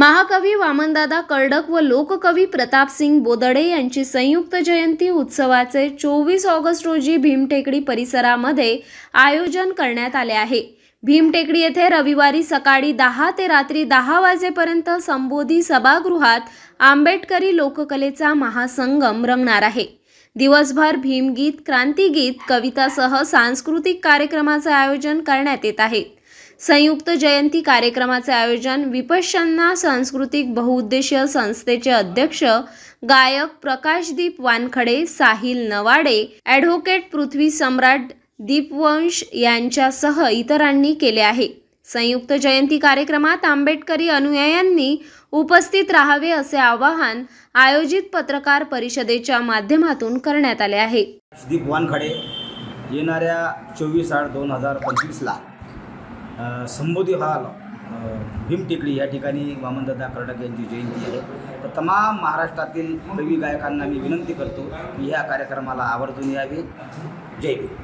महाकवी वामनदादा कर्डक व लोककवी प्रतापसिंग बोदडे यांची संयुक्त जयंती उत्सवाचे चोवीस ऑगस्ट रोजी भीमटेकडी परिसरामध्ये आयोजन करण्यात आले आहे. भीमटेकडी येथे रविवारी सकाळी दहा ते रात्री दहा वाजेपर्यंत संबोधी सभागृहात आंबेडकरी लोककलेचा महासंगम रंगणार आहे. दिवसभर भीमगीत क्रांतीगीत कवितासह सांस्कृतिक कार्यक्रमाचे आयोजन करण्यात येत आहे. संयुक्त जयंती कार्यक्रमाचे आयोजन विपश्यन्ना सांस्कृतिक बहुउद्देशीय संस्थेचे अध्यक्ष गायक प्रकाशदीप वानखडे साहिल नवाडे ॲडव्होकेट पृथ्वी सम्राट दीपवंश यांच्यासह इतरांनी केले आहे. संयुक्त जयंती कार्यक्रमात आंबेडकरी अनुयायांनी उपस्थित राहावे असे आवाहन आयोजित पत्रकार परिषदेच्या माध्यमातून करण्यात आले आहे. दीप वानखडे येणाऱ्या चोवीस आठ दोन हजार पंचवीसला संबोधी हॉल भीमटेकडी या ठिकाणी वामनदादा कर्डक यांची जयंती आहे. तर तमाम महाराष्ट्रातील कवी गायकांना मी विनंती करतो की ह्या कार्यक्रमाला आवर्जून यावे. जय भीम.